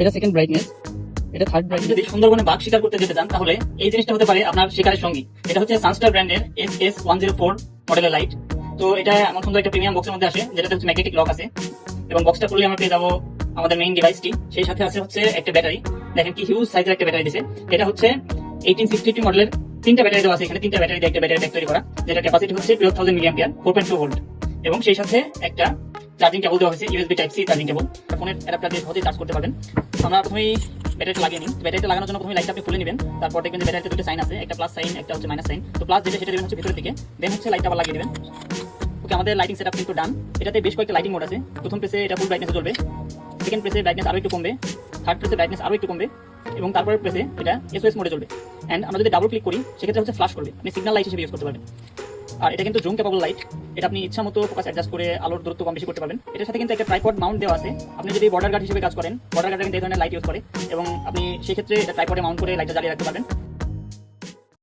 এটা second brightness এটা third brightness যদি সুন্দরবনে বাঘ শিকার করতে যেতে চান, তাহলে এই জিনিসটা হতে পারে আপনার শিকারের সঙ্গী। এটা হচ্ছে সানস্টার ব্র্যান্ডের S S one zero four মডেলের লাইট তো এটা এমন সুন্দর একটা প্রিমিয়াম বক্সের মধ্যে আসে, যেটাতে হচ্ছে ম্যাগনেটিক লক আছে। এবং বক্সটা খুললে আমরা পেয়ে যাব আমাদের মেইন ডিভাইসটি সেই সাথে আছে হচ্ছে একটা ব্যাটারি দেখেন কি হিউজ সাইজের একটা ব্যাটারি দিছে। এটা হচ্ছে এইটিন সিক্সটি টু মডেলের তিনটা ব্যাটারি দেওয়া আছে এখানে। তিনটা ব্যাটারি দিয়ে একটা ব্যাটারি প্যাক তৈরি করা, যেটা ক্যাপাসিটি হচ্ছে twelve thousand milliampere four point two volt এবং সেই সাথে একটা চার্জিং কেবল দেওয়া হয়েছে USB type C charging cable ফোনের অ্যাডাপ্টার দিয়ে সহজেই চার্জ করতে পারবেন। আমরা প্রথমেই ব্যাটারিটা লাগিয়ে নিই। ব্যাটারিটা লাগানোর জন্য প্রথমে লাইটটা আপনি খুলে নেবেন। তারপর দেখবেন যে ব্যাটারিতে দুটো সাইন আছে। একটা প্লাস সাইন একটা হচ্ছে মাইনাস সাইন তো প্লাস যেটা, সেটা দেবেন হচ্ছে ভিতরের দিকে। দেন হচ্ছে লাইটটা আবার লাগিয়ে দেবেন ওকে আমাদের লাইটিং সেটআপ কিন্তু ডান এটাতে বেশ কয়েকটা লাইটিং মোড আছে। প্রথম প্রেসে এটা ফুল ব্রাইটনেস জ্বলবে। সেকেন্ড প্রেসে ব্রাইটনেস আরও একটু কমবে। থার্ড প্রেসে ব্রাইটনেস আরও একটু কমবে। এবং তারপরে প্রেসে এটা এসওএস মোডে চলবে অ্যান্ড আমরা যদি ডাবল ক্লিক করি, সেক্ষেত্রে হচ্ছে ফ্লাশ করবে। আপনি সিগন্যাল লাইট হিসেবে ইউজ করতে পারবেন। আর এটা কিন্তু জুম ক্যাপাবল লাইট এটা আপনি ইচ্ছা মতো ফোকাস অ্যাডজাস্ট করে আলোর দূরত্ব কম বেশি করতে পারবেন। এটার সাথে কিন্তু একটা ট্রাইপড মাউন্ট দেওয়া আছে। আপনি যদি বর্ডার গার্ড হিসেবে কাজ করেন বর্ডার গার্ডটা কিন্তু এই ধরনের লাইট ইউজ করে। এবং আপনি সেক্ষেত্রে এটা ট্রাইপডে মাউন্ট করে লাইটটা জ্বালিয়ে রাখতে পারবেন।